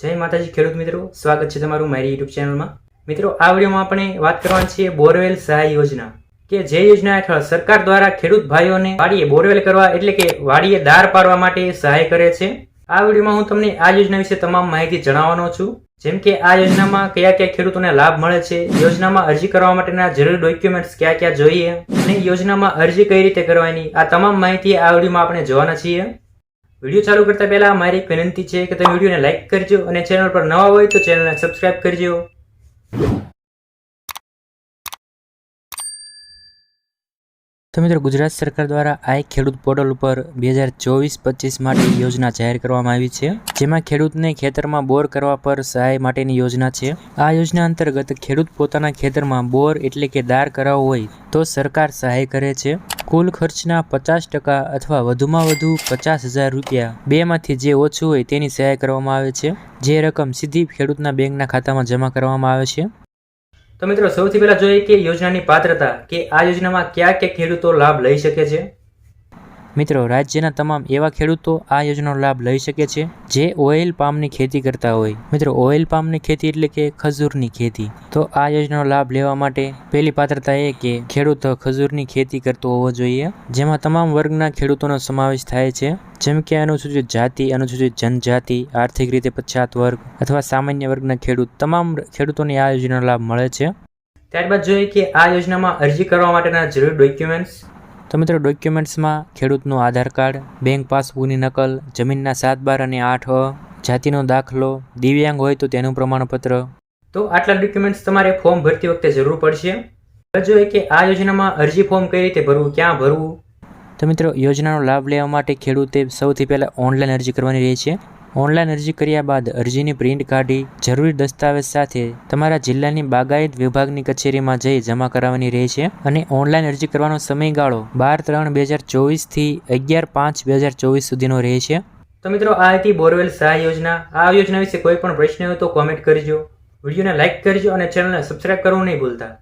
જય માતાજી, ખેડૂત મિત્રો, સ્વાગત છે તમારું મારી યુટ્યુબ ચેનલમાં મિત્રો, આ વિડીયોમાં આપણે વાત કરવાની છીએ બોરવેલ સહાય યોજના. કે જે યોજના હેઠળ સરકાર દ્વારા ખેડૂત ભાઈઓને વાડીએ બોરવેલ કરવા એટલે કે વાડીએ દાર પાડવા માટે સહાય કરે છે. આ વિડીયોમાં હું તમને આ યોજના વિશે તમામ માહિતી જણાવવાનો છું. જેમ કે આ યોજનામાં કયા કયા ખેડૂતોને લાભ મળે છે, યોજનામાં અરજી કરવા માટેના જરૂરી ડોક્યુમેન્ટ્સ કયા ક્યાં જોઈએ અને યોજનામાં અરજી કઈ રીતે કરવાની, આ તમામ માહિતી આ વિડીયોમાં આપણે જોવાના છીએ. વીડિયો ચાલુ કરતા પહેલા મારી એક વિનંતી છે કે તમે વિડીયોને લાઈક કરજો અને ચેનલ પર નવા હોય તો ચેનલને સબસ્ક્રાઇબ કરજો. તો મિત્રો, ગુજરાત સરકાર દ્વારા આ એક ખેડૂત પોર્ટલ ઉપર બે હજાર ચોવીસ પચીસ માટે યોજના જાહેર કરવામાં આવી છે. જેમાં ખેડૂતને ખેતરમાં બોર કરવા પર સહાય માટેની યોજના છે. આ યોજના અંતર્ગત ખેડૂત પોતાના ખેતરમાં બોર એટલે કે દાર કરાવવો હોય તો સરકાર સહાય કરે છે. કુલ ખર્ચના પચાસ ટકા અથવા વધુમાં વધુ પચાસ હજાર રૂપિયા. બેમાંથી જે ઓછું હોય તેની સહાય કરવામાં આવે છે. જે રકમ સીધી ખેડૂતના બેંકના ખાતામાં જમા કરવામાં આવે છે. તો મિત્રો, સૌથી પહેલાં જોઈએ કે યોજનાની પાત્રતા કે આ યોજનામાં કયા કયા ખેડૂતો લાભ લઈ શકે છે? મિત્રો, રાજ્યના તમામ એવા ખેડૂતો આ યોજનાનો લાભ લઈ શકે છે જે ઓઇલ પામની ખેતી કરતા હોય. મિત્રો, ઓઇલ પામની ખેતી એટલે કે ખજૂરની ખેતી. તો આ યોજનાનો લાભ લેવા માટે પહેલી પાત્રતા એ કે ખેડૂત ખજૂરની ખેતી કરતો હોવો જોઈએ, જેમાં તમામ વર્ગના ખેડૂતોનો સમાવેશ થાય છે. જેમ કે અનુસૂચિત જાતિ, અનુસૂચિત જનજાતિ, આર્થિક રીતે પછાત વર્ગ અથવા સામાન્ય વર્ગના ખેડૂત, તમામ ખેડૂતોને આ યોજનાનો લાભ મળે છે. ત્યારબાદ જોઈએ કે આ યોજનામાં અરજી કરવા માટેના જરૂરી ડોક્યુમેન્ટ્સ તો મિત્રો ડોક્યુમેન્ટ્સમાં ખેડૂતનું આધાર કાર્ડ બેંક પાસબુકની નકલ, જમીનના સાત બાર અને આઠ અ, જાતિનો દાખલો, દિવ્યાંગ હોય તો તેનું પ્રમાણપત્ર. તો આટલા ડોક્યુમેન્ટ્સ તમારે ફોર્મ ભરતી વખતે જરૂર પડશે. જોઈએ કે આ યોજનામાં અરજી ફોર્મ કઈ રીતે ભરવું, ક્યાં ભરવું? તો મિત્રો, યોજનાનો લાભ લેવા માટે ખેડૂતે સૌથી પહેલાં ઓનલાઈન અરજી કરવાની રહે છે. ઓનલાઈન અરજી કર્યા બાદ અરજીની પ્રિન્ટ કાઢી, જરૂરી દસ્તાવેજ સાથે તમારા જિલ્લાની બાગાયત વિભાગની કચેરીમાં જઈ જમા કરાવવાની રહે છે અને ઓનલાઈન અરજી કરવાનો સમયગાળો બાર ત્રણ બે હજાર ચોવીસથી અગિયાર પાંચ બે હજાર ચોવીસ સુધીનો રહે છે. તો મિત્રો, આ હતી બોરવેલ સહાય યોજના. આ યોજના વિશે કોઈ પણ પ્રશ્ન હોય તો કોમેન્ટ કરજો. વિડીયોને લાઇક કરજો અને ચેનલને સબસ્ક્રાઇબ કરવું નહીં ભૂલતા.